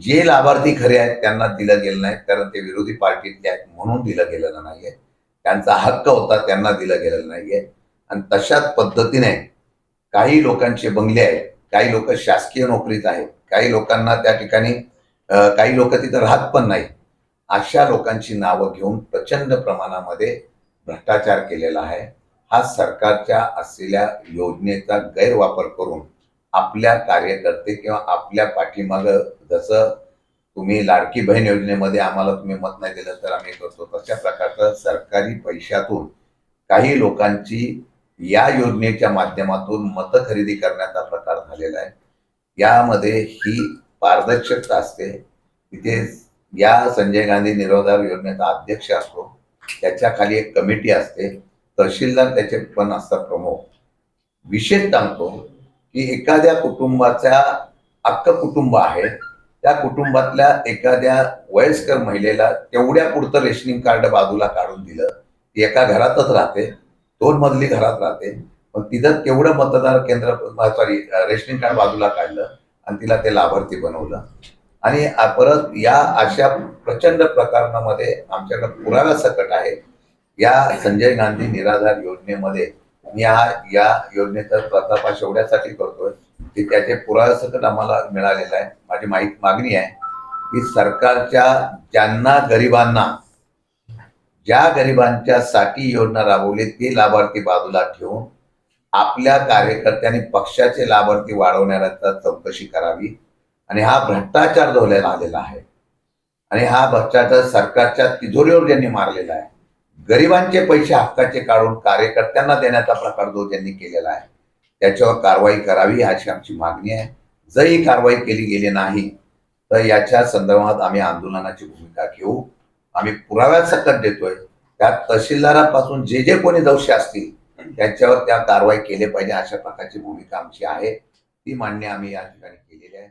जे लाभार्थी खरे आहेत त्यांना दिलं गेलं नाही कारण ते विरोधी पार्टीतले आहेत म्हणून दिलं गेलेलं नाहीये. त्यांचा हक्क होता त्यांना दिलं गेलेलं नाहीये. आणि तशाच पद्धतीने काही लोकांचे बंगले आहेत काही लोक शासकीय नोकरीत आहेत काही लोकांना त्या ठिकाणी काही लोक तिथं राहत पण नाही अशा लोकांची नावं घेऊन प्रचंड प्रमाणामध्ये भ्रष्टाचार केलेला आहे. हा सरकारच्या असलेल्या योजनेचा गैरवापर करून आपल्या कार्यकर्ते किंवा आपल्या पाठीमागं जसं तुम्ही लाडकी बहीण योजनेमध्ये आम्हाला तुम्ही मत नाही दिलं तर आम्ही करतो. तशा प्रकारचं सरकारी पैशातून काही लोकांची या योजनेच्या माध्यमातून मतं खरेदी करण्याचा प्रकार झालेला आहे. यामध्ये ही पारदर्शकता असते. तिथे या संजय गांधी निरोधार योजनेचा अध्यक्ष असतो. त्याच्याखाली एक कमिटी असते. तहसीलदार त्याचे पण असतात प्रमुख. विशेष सांगतो की एखाद्या कुटुंबाचा अख्खं कुटुंब आहे त्या कुटुंबातल्या एखाद्या वयस्कर महिलेला तेवढ्या पुरतं रेशनिंग कार्ड बाजूला काढून दिलं ती एका घरातच राहते दोन मजली घरात राहते पण तिथं तेवढं मतदार केंद्र सॉरी रेशनिंग कार्ड बाजूला काढलं आणि तिला ते लाभार्थी बनवलं. आणि परत या अशा प्रचंड प्रकरणामध्ये आमच्याकडे पुरावा सकट आहे. या संजय गांधी निराधार योजनेमध्ये मी हा या योजनेचा तपास एवढ्यासाठी करतोय की त्याचे पुरावा आम्हाला मिळालेला आहे माझी माहीत मागणी आहे की सरकारच्या ज्यांना गरिबांना ज्या गरिबांच्या साठी योजना राबवली ते लाभार्थी बाजूला ठेवून आपल्या कार्यकर्त्यांनी पक्षाचे लाभार्थी वाढवण्याचा चौकशी करावी. आणि हा भ्रष्टाचार धोल्याला आलेला आहे. आणि हा भ्रष्टाचार सरकारच्या तिजोरीवर ज्यांनी मारलेला आहे गरिबांचे पैसे हक्काचे काढून कार्यकर्त्यांना देण्याचा प्रकार जो त्यांनी केलेला आहे त्याच्यावर कारवाई करावी अशी आमची मागणी आहे. जर ही कारवाई केली गेली नाही तर याच्या संदर्भात आम्ही आंदोलनाची भूमिका घेऊ. आम्ही पुराव्यात सकट देतोय. त्यात तहसीलदारापासून जे जे कोणी दोषी असतील त्यांच्यावर त्या कारवाई केली पाहिजे अशा प्रकारची भूमिका आमची आहे. ती मान्य आम्ही या ठिकाणी केलेली आहे.